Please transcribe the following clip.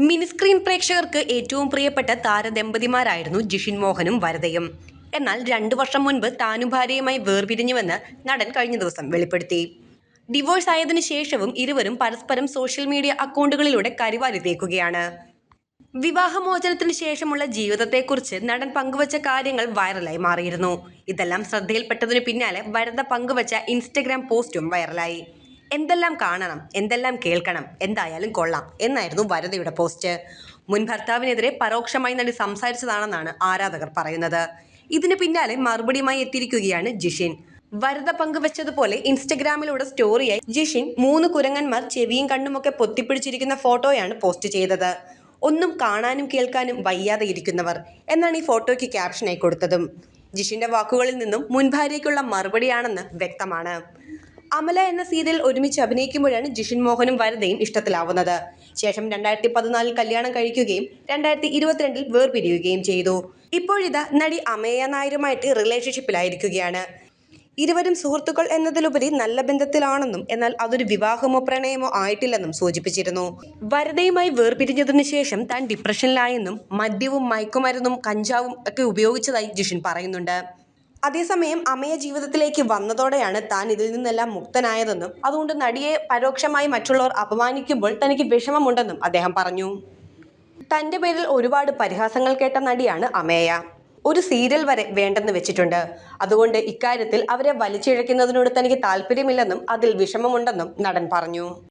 Mini screen പ്രേക്ഷകർക്ക് ഏറ്റവും പ്രിയപ്പെട്ട താരദമ്പതിമാരായിരുന്നു ജിഷിൻ മോഹനും വരദയും. എന്നാൽ രണ്ടു വർഷം മുൻപ് താനും ഭാര്യയുമായി വേർപിരിഞ്ഞുവെന്ന് നടൻ കഴിഞ്ഞ ദിവസം വെളിപ്പെടുത്തി. ഡിവോഴ്സ് ആയതിനു ശേഷവും ഇരുവരും പരസ്പരം സോഷ്യൽ മീഡിയ അക്കൗണ്ടുകളിലൂടെ കരിവാരി തേക്കുകയാണ്. വിവാഹമോചനത്തിന് ശേഷമുള്ള ജീവിതത്തെക്കുറിച്ച് നടൻ പങ്കുവച്ച കാര്യങ്ങൾ വൈറലായി മാറിയിരുന്നു. ഇതെല്ലാം ശ്രദ്ധയിൽപ്പെട്ടതിനു പിന്നാലെ വരദ പങ്കുവച്ച ഇൻസ്റ്റഗ്രാം പോസ്റ്റും വൈറലായി. എന്തെല്ലാം കാണണം എന്തെല്ലാം കേൾക്കണം എന്തായാലും കൊള്ളാം എന്നായിരുന്നു വരദയുടെ പോസ്റ്റ്. മുൻ ഭർത്താവിനെതിരെ പരോക്ഷമായി നടി സംസാരിച്ചതാണെന്നാണ് ആരാധകർ പറയുന്നത്. ഇതിന് പിന്നാലെ മറുപടിയുമായി എത്തിയിരിക്കുകയാണ് ജിഷിൻ. വരദ പങ്കുവച്ചതുപോലെ ഇൻസ്റ്റഗ്രാമിലൂടെ സ്റ്റോറിയായി ജിഷിൻ മൂന്ന് കുരങ്ങന്മാർ ചെവിയും കണ്ണുമൊക്കെ പൊത്തിപ്പിടിച്ചിരിക്കുന്ന ഫോട്ടോയാണ് പോസ്റ്റ് ചെയ്തത്. ഒന്നും കാണാനും കേൾക്കാനും വയ്യാതെ ഇരിക്കുന്നവർ എന്നാണ് ഈ ഫോട്ടോയ്ക്ക് ക്യാപ്ഷനായി കൊടുത്തതും. ജിഷിന്റെ വാക്കുകളിൽ നിന്നും മുൻഭാര്യയ്ക്കുള്ള മറുപടിയാണെന്ന് വ്യക്തമാണ്. അമല എന്ന സീരിയൽ ഒരുമിച്ച് അഭിനയിക്കുമ്പോഴാണ് ജിഷിൻ മോഹനും വരദയും ഇഷ്ടത്തിലാവുന്നത്. ശേഷം രണ്ടായിരത്തി പതിനാലിൽ കല്യാണം കഴിക്കുകയും രണ്ടായിരത്തി ഇരുപത്തിരണ്ടിൽ വേർപിരിയുകയും ചെയ്തു. ഇപ്പോഴിതാ നടി അമയ നായരുമായിട്ട് റിലേഷൻഷിപ്പിലായിരിക്കുകയാണ്. ഇരുവരും സുഹൃത്തുക്കൾ എന്നതിലുപരി നല്ല ബന്ധത്തിലാണെന്നും എന്നാൽ അതൊരു വിവാഹമോ പ്രണയമോ ആയിട്ടില്ലെന്നും സൂചിപ്പിച്ചിരുന്നു. വരതയുമായി വേർപിരിഞ്ഞതിനു ശേഷം താൻ ഡിപ്രഷനിലായെന്നും മദ്യവും മയക്കുമരുന്നും കഞ്ചാവും ഒക്കെ ഉപയോഗിച്ചതായി ജിഷിൻ പറയുന്നുണ്ട്. അതേസമയം അമ്മയ ജീവിതത്തിലേക്ക് വന്നതോടെയാണ് താൻ ഇതിൽ നിന്നെല്ലാം മുക്തനായതെന്നും അതുകൊണ്ട് നടിയെ പരോക്ഷമായി മറ്റുള്ളവർ അപമാനിക്കുമ്പോൾ തനിക്ക് വിഷമമുണ്ടെന്നും അദ്ദേഹം പറഞ്ഞു. തന്റെ പേരിൽ ഒരുപാട് പരിഹാസങ്ങൾ കേട്ട നടിയാണ് അമേയ. ഒരു സീരിയൽ വരെ വേണ്ടെന്ന് വെച്ചിട്ടുണ്ട്. അതുകൊണ്ട് ഇക്കാര്യത്തിൽ അവരെ വലിച്ചിഴക്കുന്നതിനോട് തനിക്ക് താല്പര്യമില്ലെന്നും അതിൽ വിഷമമുണ്ടെന്നും നടൻ പറഞ്ഞു.